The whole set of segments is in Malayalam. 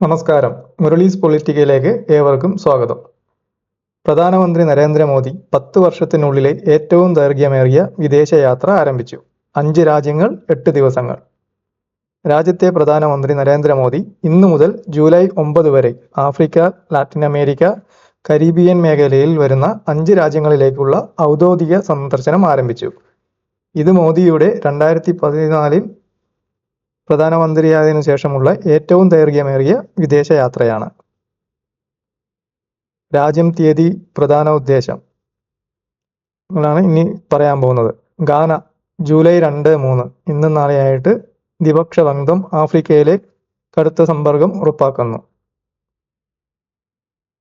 നമസ്കാരം. മുരളീസ് പൊളിറ്റിക്കയിലേക്ക് ഏവർക്കും സ്വാഗതം. പ്രധാനമന്ത്രി നരേന്ദ്രമോദി പത്ത് വർഷത്തിനുള്ളിലെ ഏറ്റവും ദൈർഘ്യമേറിയ വിദേശയാത്ര ആരംഭിച്ചു. അഞ്ച് രാജ്യങ്ങൾ എട്ട് ദിവസങ്ങൾ. രാജ്യത്തെ പ്രധാനമന്ത്രി നരേന്ദ്രമോദി ഇന്നു മുതൽ ജൂലൈ ഒമ്പത് വരെ ആഫ്രിക്ക ലാറ്റിൻ അമേരിക്ക കരീബിയൻ മേഖലയിൽ വരുന്ന അഞ്ച് രാജ്യങ്ങളിലേക്കുള്ള ഔദ്യോഗിക സന്ദർശനം ആരംഭിച്ചു. ഇത് മോദിയുടെ രണ്ടായിരത്തി പതിനാലിൽ പ്രധാനമന്ത്രിയായതിനു ശേഷമുള്ള ഏറ്റവും ദൈർഘ്യമേറിയ വിദേശയാത്രയാണ്. രാജ്യം തീയതി പ്രധാന ഉദ്ദേശം. ാണ് ഇനി പറയാൻ പോകുന്നത്. ഗാന ജൂലൈ രണ്ട് മൂന്ന് ഇന്നും നാളെയായിട്ട് ദ്വിപക്ഷ ബന്ധം ആഫ്രിക്കയിലെ കടുത്ത സമ്പർക്കം ഉറപ്പാക്കുന്നു.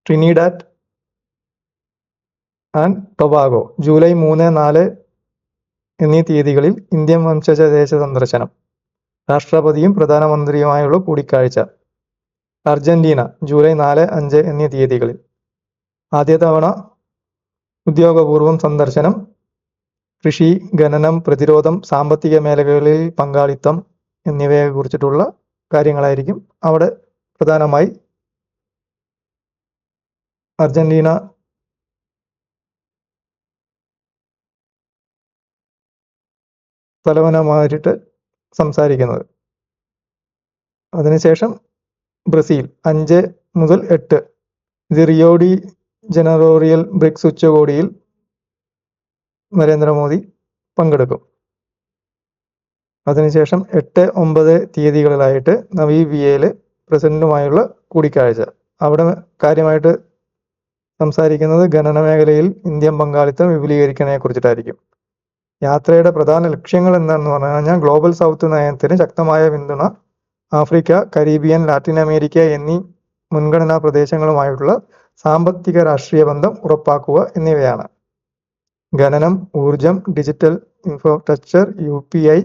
ട്രിനിഡാറ്റ് ആൻഡ് ടൊബാഗോ ജൂലൈ മൂന്ന് നാല് എന്നീ തീയതികളിൽ ഇന്ത്യൻ വംശജ ദേശ സന്ദർശനം രാഷ്ട്രപതിയും പ്രധാനമന്ത്രിയുമായുള്ള കൂടിക്കാഴ്ച. അർജന്റീന ജൂലൈ നാല് അഞ്ച് എന്നീ തീയതികളിൽ. ആദ്യ തവണ ഉദ്യോഗപൂർവം സന്ദർശനം കൃഷി ഖനനം പ്രതിരോധം സാമ്പത്തിക മേഖലകളിൽ പങ്കാളിത്തം എന്നിവയെ കുറിച്ചിട്ടുള്ള കാര്യങ്ങളായിരിക്കും അവിടെ പ്രധാനമായി. അർജന്റീന തലവനമായിട്ട് സംസാരിക്കുന്നത്. അതിനുശേഷം ബ്രസീൽ അഞ്ച് മുതൽ എട്ട്. ഇത് റിയോഡി ജനറോറിയൽ ബ്രിക്സ് ഉച്ചകോടിയിൽ നരേന്ദ്രമോദി പങ്കെടുക്കും. അതിനുശേഷം എട്ട് ഒമ്പത് തീയതികളിലായിട്ട് നവീബിയയിൽ പ്രസിഡന്റുമായുള്ള കൂടിക്കാഴ്ച. അവിടെ കാര്യമായിട്ട് സംസാരിക്കുന്നത് ഖനന മേഖലയിൽ ഇന്ത്യൻ പങ്കാളിത്തം വിപുലീകരിക്കുന്നതിനെ കുറിച്ചിട്ടായിരിക്കും യാത്രയുടെ പ്രധാന ലക്ഷ്യങ്ങൾ എന്താണെന്ന് പറഞ്ഞു കഴിഞ്ഞാൽ ഗ്ലോബൽ സൗത്ത് നയത്തിന് ശക്തമായ പിന്തുണ ആഫ്രിക്ക കരീബിയൻ ലാറ്റിൻ അമേരിക്ക എന്നീ മുൻഗണനാ പ്രദേശങ്ങളുമായിട്ടുള്ള സാമ്പത്തിക രാഷ്ട്രീയ ബന്ധം ഉറപ്പാക്കുക എന്നിവയാണ്. ഖനനം ഊർജം digital infrastructure U P I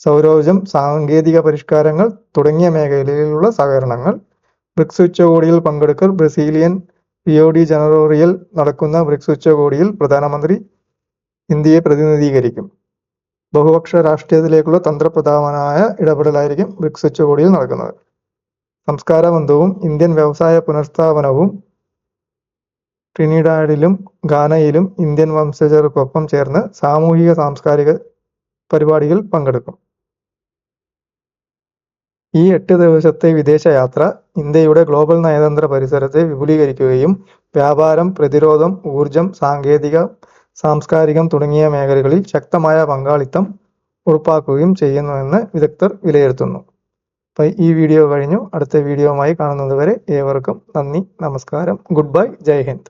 സൗരോർജം സാങ്കേതിക പരിഷ്കാരങ്ങൾ തുടങ്ങിയ മേഖലയിലുള്ള സഹകരണങ്ങൾ. ബ്രിക്സ് ഉച്ചകോടിയിൽ പങ്കെടുക്കൽ ബ്രസീലിയൻ റിയോഡി ജനറോറിയൽ നടക്കുന്ന ബ്രിക്സ് ഉച്ചകോടിയിൽ പ്രധാനമന്ത്രി ഇന്ത്യയെ പ്രതിനിധീകരിക്കും. ബഹുപക്ഷ രാഷ്ട്രീയത്തിലേക്കുള്ള തന്ത്രപ്രധാനമായ ഇടപെടലായിരിക്കും ബ്രിക്സ് ഉച്ചകോടിയിൽ നടക്കുന്നത്. സംസ്കാര ബന്ധവും ഇന്ത്യൻ വ്യവസായ പുനഃസ്ഥാപനവും ട്രിനിഡാഡിലും ഗാനയിലും ഇന്ത്യൻ വംശജർക്കൊപ്പം ചേർന്ന് സാമൂഹിക സാംസ്കാരിക പരിപാടികൾ പങ്കെടുക്കും. ഈ എട്ട് ദിവസത്തെ വിദേശയാത്ര ഇന്ത്യയുടെ ഗ്ലോബൽ നയതന്ത്ര പരിസരത്തെ വിപുലീകരിക്കുകയും വ്യാപാരം പ്രതിരോധം ഊർജം സാങ്കേതിക സാംസ്കാരികം തുടങ്ങിയ മേഖലകളിൽ ശക്തമായ പങ്കാളിത്തം ഉറപ്പാക്കുകയും ചെയ്യുന്നുവെന്ന് വിദഗ്ധർ വിലയിരുത്തുന്നു. അപ്പം ഈ വീഡിയോ കഴിഞ്ഞു. അടുത്ത വീഡിയോയുമായി കാണുന്നതുവരെ ഏവർക്കും നന്ദി നമസ്കാരം. Good bye. ജയ് ഹിന്ദ്.